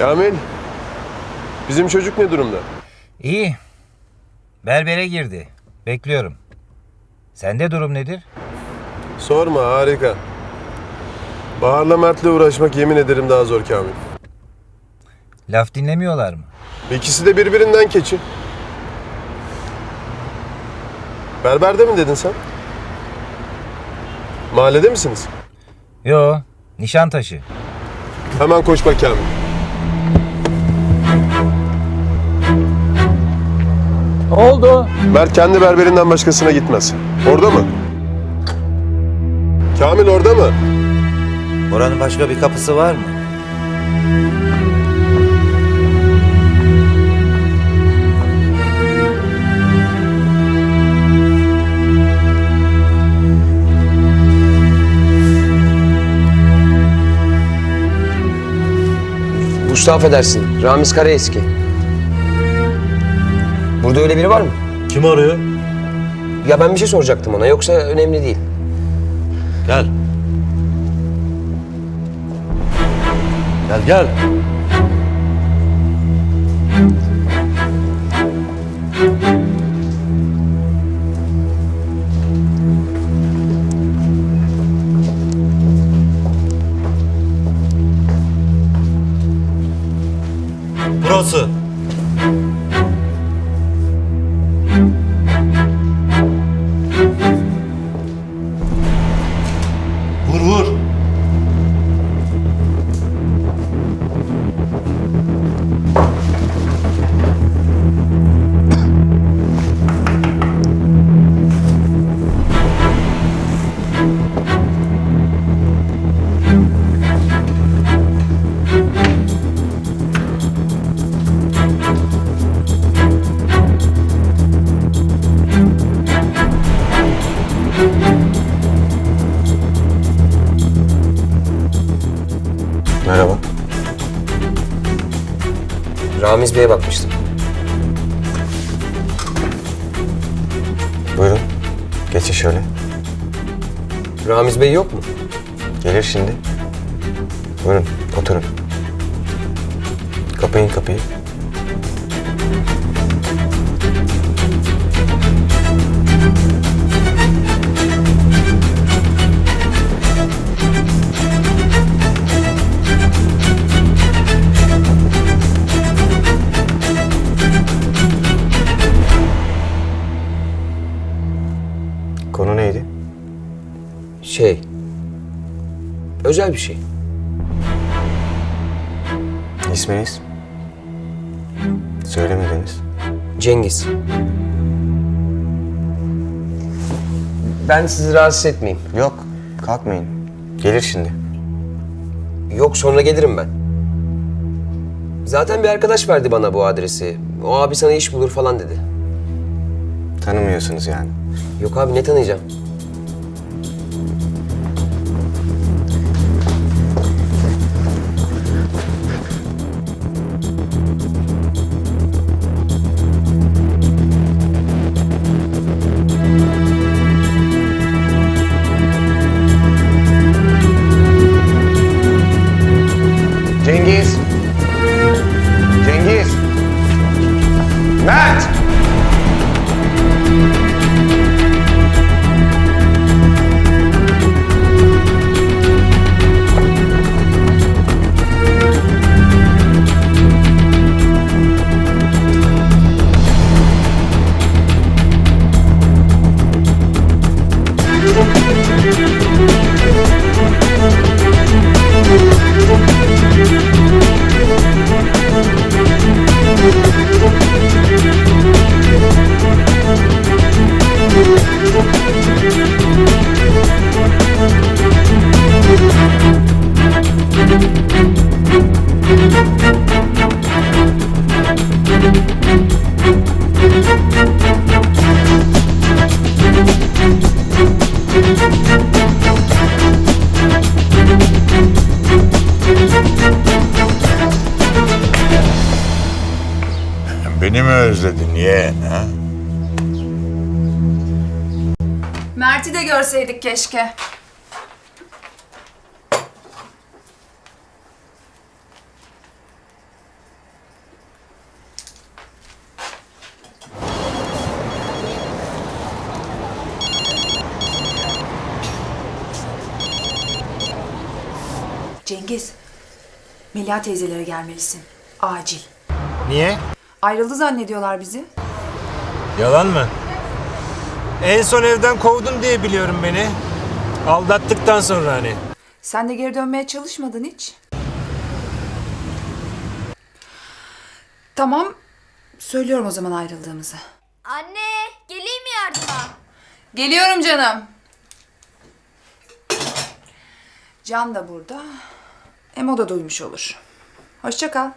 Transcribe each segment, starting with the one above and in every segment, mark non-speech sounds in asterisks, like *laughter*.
Kamil, bizim çocuk ne durumda? İyi. Berbere girdi. Bekliyorum. Sende durum nedir? Sorma, harika. Bahar'la Mert'le uğraşmak yemin ederim daha zor Kamil. Laf dinlemiyorlar mı? İkisi de birbirinden keçi. Berberde mi dedin sen? Mahallede misiniz? Yo, Nişantaşı. Hemen koş bak Kamil. Mert kendi berberinden başkasına gitmez. Orada mı? Kamil orada mı? Oranın başka bir kapısı var mı? Usta affedersin. Ramiz Karaeski. Burada öyle biri var mı? Kim arıyor? Ya ben bir şey soracaktım ona. Yoksa önemli değil. Gel. Gel gel. Burası. Bey'e bakmıştım. Buyurun. Geçin şöyle. Ramiz Bey yok mu? Gelir şimdi. Buyurun oturun. Kapayın kapıyı. Özel bir şey. İsminiz? Söylemediniz. Cengiz. Ben sizi rahatsız etmeyeyim. Yok. Kalkmayın. Gelir şimdi. Yok sonra gelirim ben. Zaten bir arkadaş verdi bana bu adresi. O abi sana iş bulur falan dedi. Tanımıyorsunuz yani. Yok abi ne tanıyacağım? de görseydik keşke. Cengiz, Melia teyzelere gelmelisin. Acil. Niye? Ayrıldı zannediyorlar bizi. Yalan mı? En son evden kovdun diye biliyorum beni. Aldattıktan sonra hani. Sen de geri dönmeye çalışmadın hiç. Tamam, söylüyorum o zaman ayrıldığımızı. Anne, geleyim mi yardıma? Geliyorum canım. Can da burada. Hem o da duymuş olur. Hoşça kal.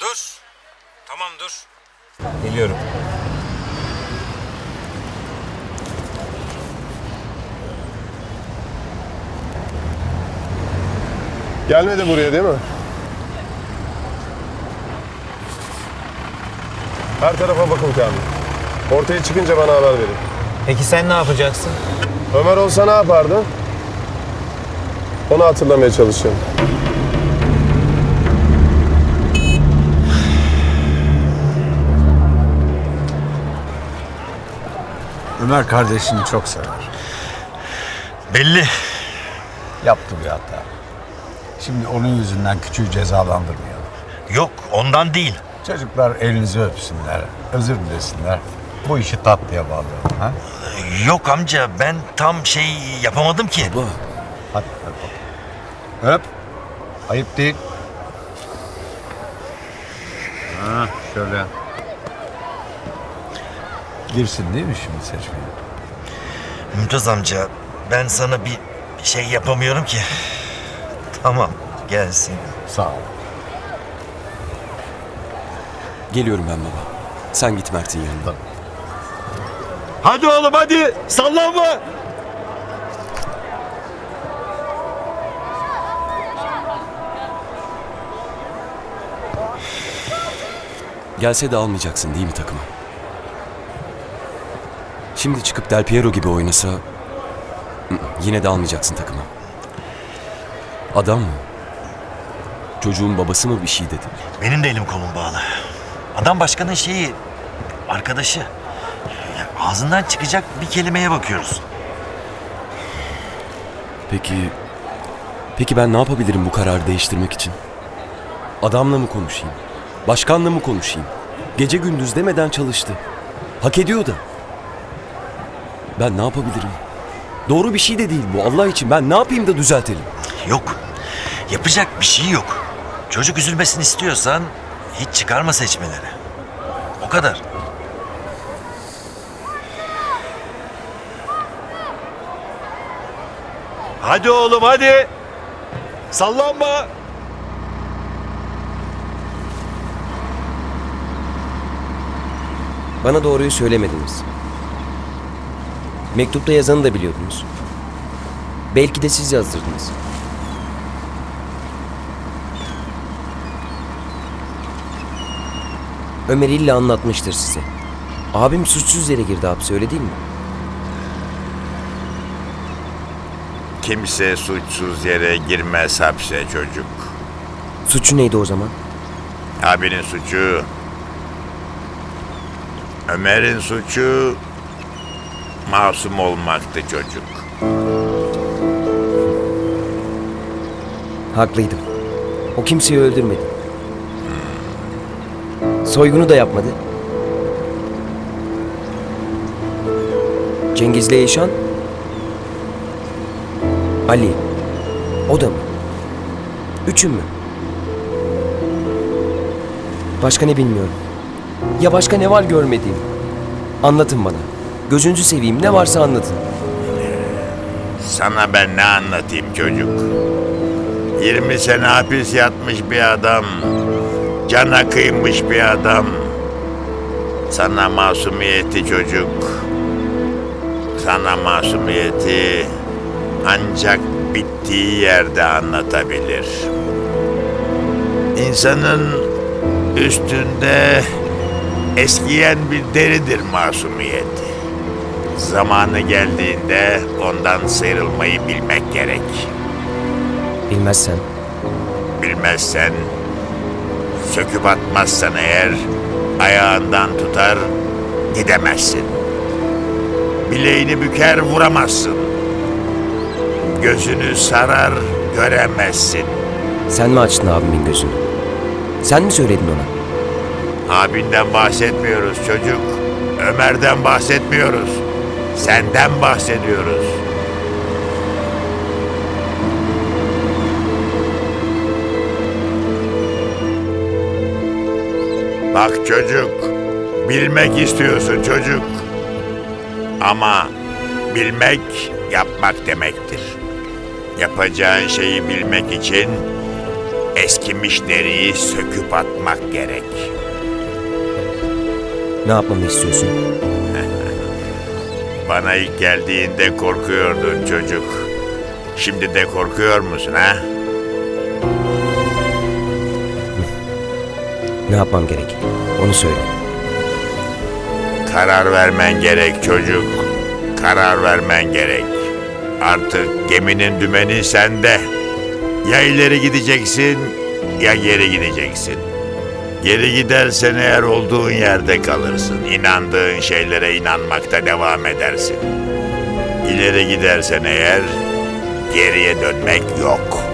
Dur. Tamam dur. Geliyorum. Gelmedi buraya değil mi? Her tarafa bakın Kamil. Ortaya çıkınca bana haber verin. Peki sen ne yapacaksın? Ömer olsa ne yapardı? Onu hatırlamaya çalışıyorum. Ömer kardeşini çok sever. Belli. Yaptı bir hata. Şimdi onun yüzünden küçüğü cezalandırmayalım. Yok ondan değil. Çocuklar elinizi öpsünler, özür dilesinler. Bu işi tatlıya bağlayalım. Ha? Yok amca ben tam şey yapamadım ki. Hadi öp. bakalım. Öp. Ayıp değil. Ha, şöyle. Girsin değil mi şimdi seçmeye? Mümtaz amca ben sana bir şey yapamıyorum ki. Tamam gelsin. Sağ ol. Geliyorum ben baba. Sen git Mert'in yanına. Hadi oğlum hadi sallanma. Gelse de almayacaksın değil mi takıma? Şimdi çıkıp Del Piero gibi oynasa... ı-ı, Yine de almayacaksın takıma. Adam mı? Çocuğun babası mı bir şey dedi? Benim de elim kolum bağlı. Adam başkanın şeyi arkadaşı. Ya, Ağzından çıkacak bir kelimeye bakıyoruz. Peki... Peki ben ne yapabilirim bu kararı değiştirmek için? Adamla mı konuşayım? Başkanla mı konuşayım? Gece gündüz demeden çalıştı. Hak ediyor da. Ben ne yapabilirim? Doğru bir şey de değil bu. Allah için ben ne yapayım da düzeltelim? Yok. Yapacak bir şey yok. Çocuk üzülmesini istiyorsan hiç çıkarma seçmeleri. O kadar. Hadi oğlum hadi. Sallanma. Bana doğruyu söylemediniz. Mektupta yazanı da biliyordunuz. Belki de siz yazdırdınız. Ömer illa anlatmıştır size. Abim suçsuz yere girdi hapse öyle değil mi? Kimse suçsuz yere girmez hapse çocuk. Suçu neydi o zaman? Abinin suçu... Ömer'in suçu... Masum olmaktı çocuk. Haklıydım. O kimseyi öldürmedi. Soygunu da yapmadı. Cengiz'le Eşan? Ali. O da mı? Üçü mü? Başka ne bilmiyorum. Ya başka ne var görmediğim? Anlatın bana. Gözünüzü seveyim ne varsa anlatın. Sana ben ne anlatayım çocuk? 20 sene hapis yatmış bir adam. Cana kıymış bir adam. Sana masumiyeti çocuk. Sana masumiyeti ancak bittiği yerde anlatabilir. İnsanın üstünde eskiyen bir deridir masumiyeti. Zamanı geldiğinde ondan sıyrılmayı bilmek gerek. Bilmezsen. Bilmezsen, söküp atmazsan eğer ayağından tutar gidemezsin. Bileğini büker vuramazsın. Gözünü sarar göremezsin. Sen mi açtın abimin gözünü? Sen mi söyledin ona? Abinden bahsetmiyoruz çocuk. Ömer'den bahsetmiyoruz. Senden bahsediyoruz. Bak çocuk, bilmek istiyorsun çocuk. Ama bilmek yapmak demektir. Yapacağın şeyi bilmek için eskimiş deriyi söküp atmak gerek. Ne yapmamı istiyorsun? *laughs* Bana ilk geldiğinde korkuyordun çocuk. Şimdi de korkuyor musun ha? Ne yapmam gerek? Onu söyle. Karar vermen gerek çocuk. Karar vermen gerek. Artık geminin dümeni sende. Ya ileri gideceksin ya geri gideceksin. Geri gidersen eğer olduğun yerde kalırsın. İnandığın şeylere inanmakta devam edersin. İleri gidersen eğer geriye dönmek yok.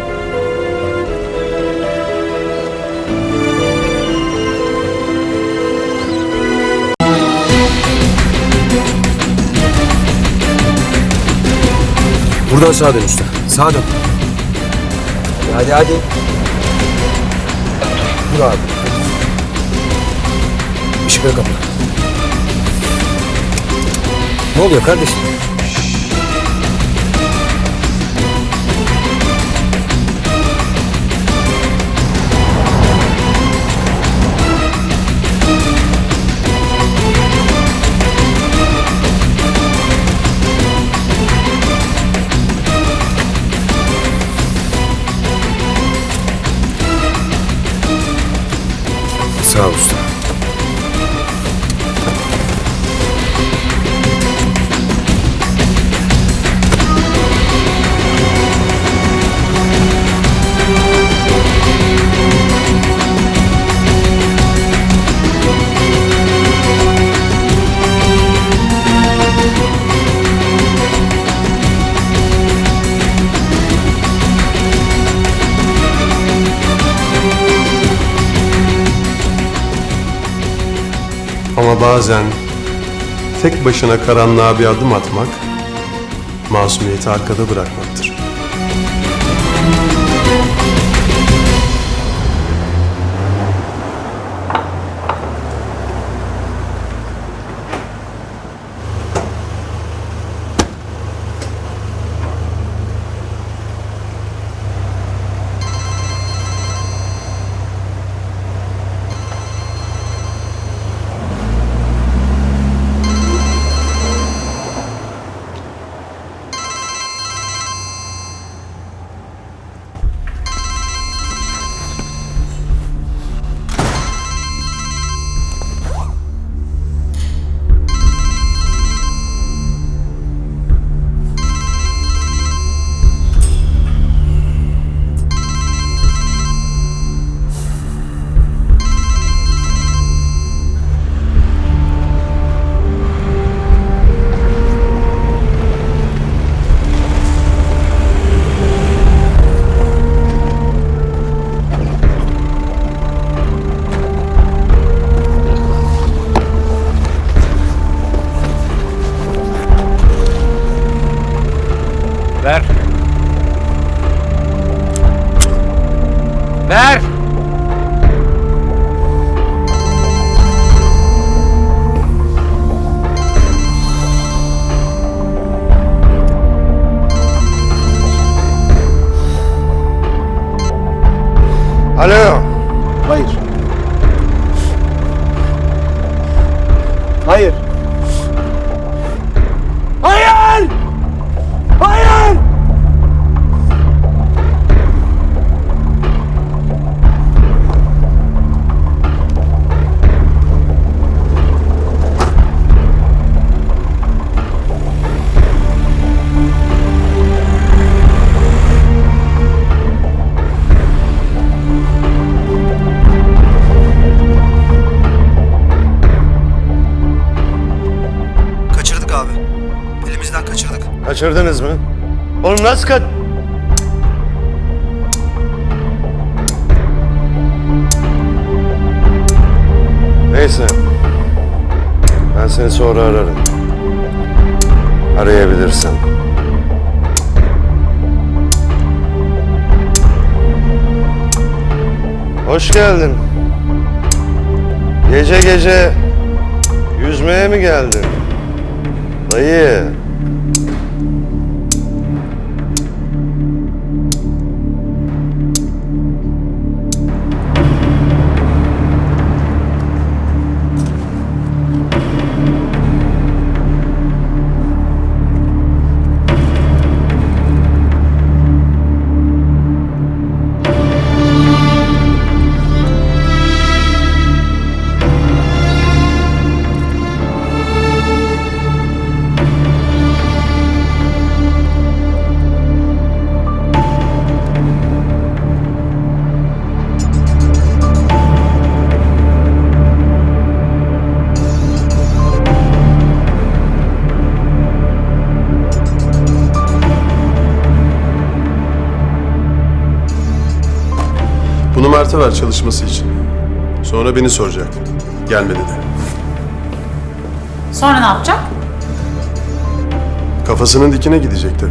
Buradan sağa dön usta. Sağa dön. Hadi hadi. Dur abi. Işıkları kapat. Ne oluyor kardeşim? Bazen tek başına karanlığa bir adım atmak, masumiyeti arkada bırakmaktır. Kaçırdınız mı? Oğlum nasıl kaç... Neyse. Ben seni sonra ararım. Arayabilirsen. Hoş geldin. Gece gece yüzmeye mi geldin? Dayı. Mert'e ver çalışması için. Sonra beni soracak. Gelmedi de. Sonra ne yapacak? Kafasının dikine gidecek tabii.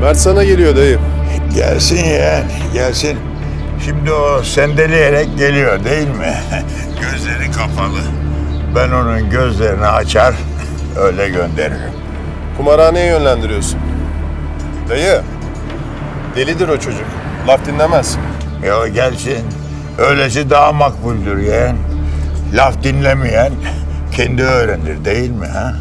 Mert sana geliyor dayı. Gelsin yeğen, gelsin. Şimdi o sendeleyerek geliyor değil mi? *laughs* Gözleri kapalı. Ben onun gözlerini açar, öyle gönderirim. Kumarhaneye yönlendiriyorsun. Dayı. Delidir o çocuk. Laf dinlemez. Ya gelsin. Öylesi daha makbuldür yeğen. Laf dinlemeyen kendi öğrenir değil mi ha?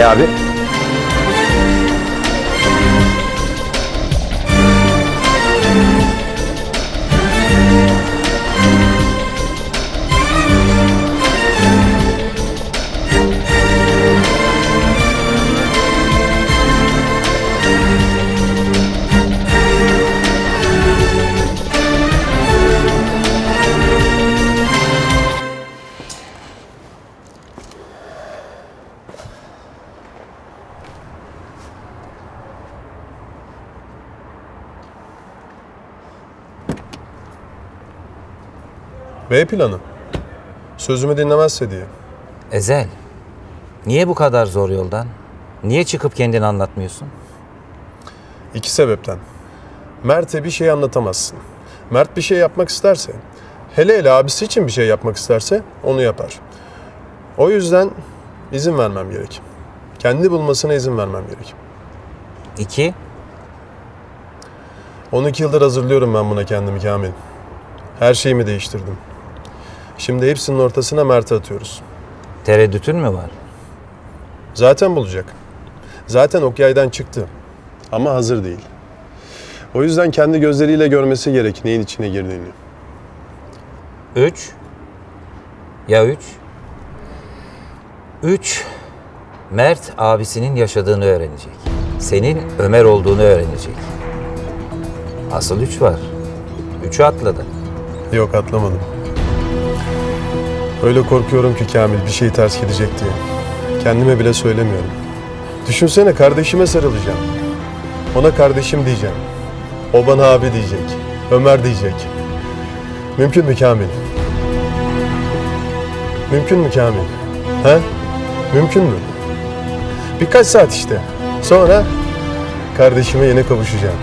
Ali abi. B planı. Sözümü dinlemezse diye. Ezel. Niye bu kadar zor yoldan? Niye çıkıp kendini anlatmıyorsun? İki sebepten. Mert'e bir şey anlatamazsın. Mert bir şey yapmak isterse, hele hele abisi için bir şey yapmak isterse onu yapar. O yüzden izin vermem gerek. Kendi bulmasına izin vermem gerek. İki, 12 yıldır hazırlıyorum ben buna kendimi Kamil. Her şeyimi değiştirdim. Şimdi hepsinin ortasına Mert'i atıyoruz. tereddütün mü var? Zaten bulacak. Zaten ok yaydan çıktı. Ama hazır değil. O yüzden kendi gözleriyle görmesi gerek neyin içine girdiğini. Üç. Ya üç? Üç. Mert abisinin yaşadığını öğrenecek. Senin Ömer olduğunu öğrenecek. Asıl üç var. Üçü atladı. Yok atlamadım. Öyle korkuyorum ki Kamil bir şey ters gidecek diye. Kendime bile söylemiyorum. Düşünsene kardeşime sarılacağım. Ona kardeşim diyeceğim. O bana abi diyecek. Ömer diyecek. Mümkün mü Kamil? Mümkün mü Kamil? He? Mümkün mü? Birkaç saat işte. Sonra kardeşime yine kavuşacağım.